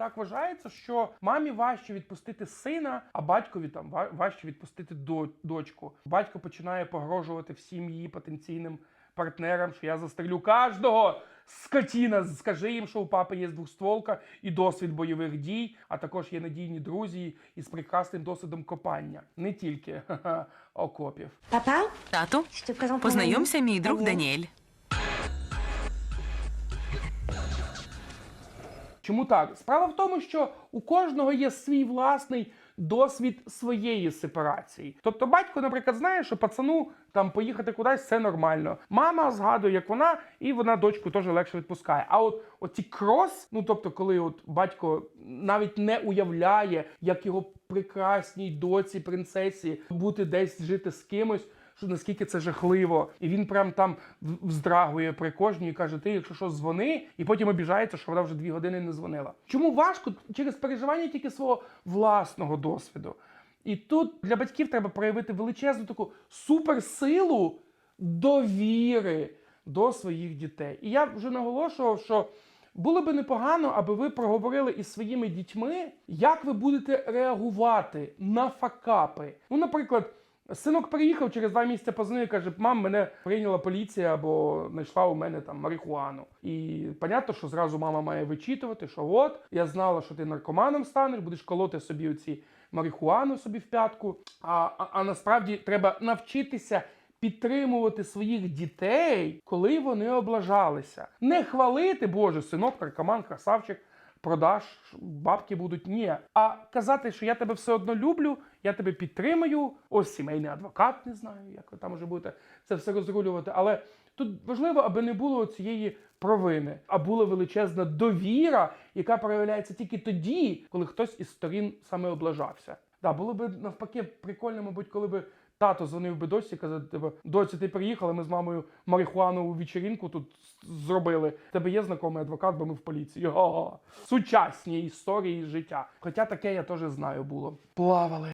Так вважається, що мамі важче відпустити сина, а батькові там ва- важче відпустити до, дочку. Батько починає погрожувати всім її потенційним партнерам, що я застрелю кожного. Скотіна, скажи їм, що у папи є двохстволка і досвід бойових дій, а також є надійні друзі із прекрасним досвідом копання, не тільки окопів. Papa, Тату, познайомся, мій друг Даніель. Чому так? Справа в тому, що у кожного є свій власний досвід своєї сепарації. Тобто, батько, наприклад, знає, що пацану там поїхати кудись це нормально. Мама згадує, як вона, і вона дочку теж легше відпускає. А от оці крос, ну тобто, коли от батько навіть не уявляє, як його прекрасній доці, принцесі бути десь жити з кимось наскільки це жахливо, і він прям там вздрагує при кожній і каже: ти, якщо що, дзвони, і потім обіжається, що вона вже дві години не дзвонила. Чому важко через переживання тільки свого власного досвіду? І тут для батьків треба проявити величезну таку суперсилу довіри до своїх дітей. І я вже наголошував, що було би непогано, аби ви проговорили із своїми дітьми, як ви будете реагувати на факапи. Ну, наприклад. Синок приїхав через два місяці позвонив каже: мам, мене прийняла поліція або знайшла у мене там марихуану. І понятно, що зразу мама має вичитувати, що от я знала, що ти наркоманом станеш, будеш колоти собі оці марихуану собі в п'ятку. А, а, а насправді треба навчитися. Підтримувати своїх дітей, коли вони облажалися. Не хвалити, Боже, синок, наркоман, красавчик, продаж, бабки будуть. Ні. А казати, що я тебе все одно люблю, я тебе підтримую. Ось сімейний адвокат, не знаю, як ви там може будете це все розрулювати. Але тут важливо, аби не було цієї провини, а була величезна довіра, яка проявляється тільки тоді, коли хтось із сторін саме облажався. Да, було б навпаки прикольно, мабуть, коли би тато дзвонив би досі, казав, типу, доці, ти приїхала, ми з мамою марихуанову вечеринку тут зробили. Тебе є знайомий адвокат, бо ми в поліції. О -о -о. Сучасні історії життя. Хоча таке я теж знаю було. Плавали.